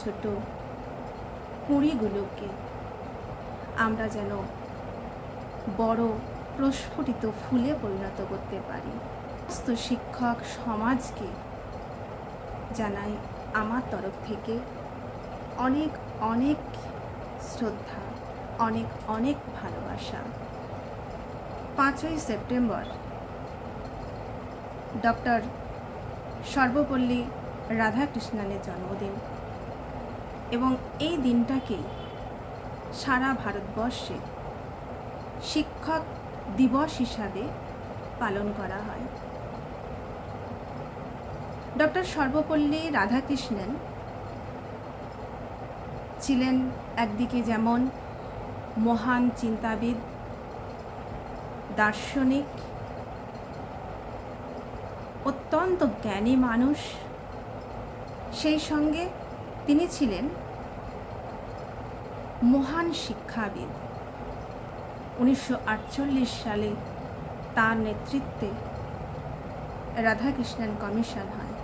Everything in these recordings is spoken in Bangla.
ছোট কুঁড়িগুলোকে। আমরা যেন বড় প্রস্ফুটিত ফুলে পরিণত করতে পারি। সমস্ত শিক্ষক সমাজকে জানাই আমার তরফ থেকে অনেক অনেক শ্রদ্ধা, অনেক অনেক ভালোবাসা। পাঁচই সেপ্টেম্বর, ডক্টর সর্বপল্লী রাধাকৃষ্ণনের জন্মদিন। এবং এই দিনটাকেই সারা ভারতবর্ষে শিক্ষক দিবস হিসাবে পালন করা হয়। ডক্টর সর্বপল্লী রাধাকৃষ্ণন ছিলেন একদিকে যেমন মহান চিন্তাবিদ, দার্শনিক, অত্যন্ত জ্ঞানী মানুষ, সেই সঙ্গে তিনি ছিলেন মহান শিক্ষাবিদ। উনিশশো আটচল্লিশ সালে তার নেতৃত্বে রাধাকৃষ্ণন কমিশন হয়।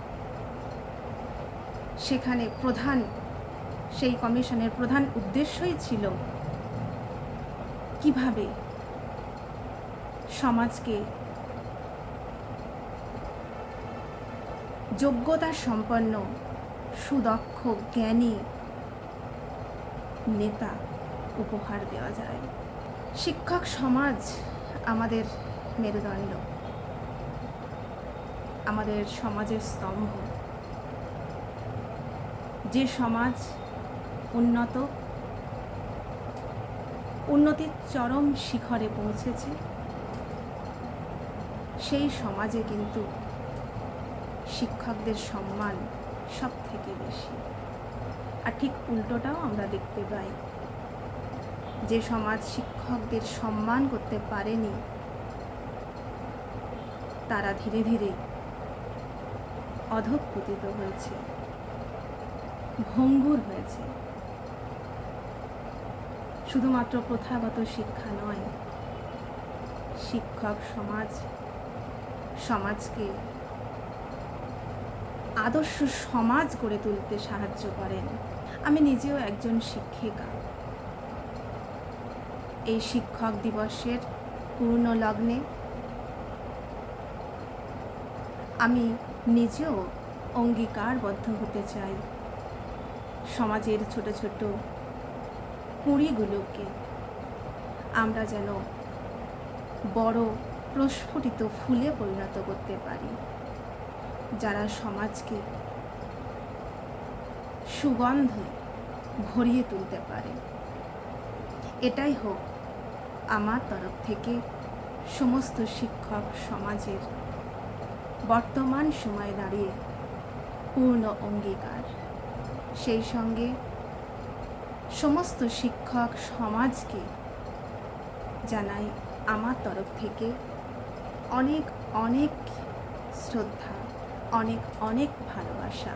সেখানে প্রধান, সেই কমিশনের প্রধান উদ্দেশ্যই ছিল কীভাবে সমাজকে যোগ্যতা সম্পন্ন সুদক্ষ, জ্ঞানী নেতা উপহার দেওয়া যায়। শিক্ষক সমাজ আমাদের মেরুদণ্ড। আমাদের সমাজের স্তম্ভ। যে সমাজ উন্নত, উন্নতির চরম শিখরে পৌঁছেছে, সেই সমাজে কিন্তু শিক্ষকদের সম্মান সব থেকে বেশি। আর ঠিক উল্টোটাও আমরা দেখতে পাই। যে সমাজ শিক্ষকদের সম্মান করতে পারেনি, তারা ধীরে ধীরে অধঃপতিত হয়েছে, ভঙ্গুর হয়েছে। শুধুমাত্র প্রথাগত শিক্ষা নয়, শিক্ষক সমাজ, সমাজকে আদর্শ সমাজ গড়ে তুলতে সাহায্য করেন। আমি নিজেও একজন শিক্ষিকা। এই শিক্ষক দিবসের পূর্ণ লগ্নে আমি নিজেও অঙ্গীকারবদ্ধ হতে চাই। সমাজের ছোট ছোট কুঁড়িগুলোকে আমরা যেন বড় প্রস্ফুটিত ফুলে পরিণত করতে পারি। যারা সমাজকে সুগন্ধে ভরিয়ে তুলতে পারে। এটাই হোক আমার তরফ থেকে সমস্ত শিক্ষক সমাজের বর্তমান সময়ে দাঁড়িয়ে পূর্ণ অঙ্গীকার। সেই সঙ্গে সমস্ত শিক্ষক সমাজকে জানাই আমার তরফ থেকে অনেক অনেক শ্রদ্ধা। অনেক অনেক ভালোবাসা।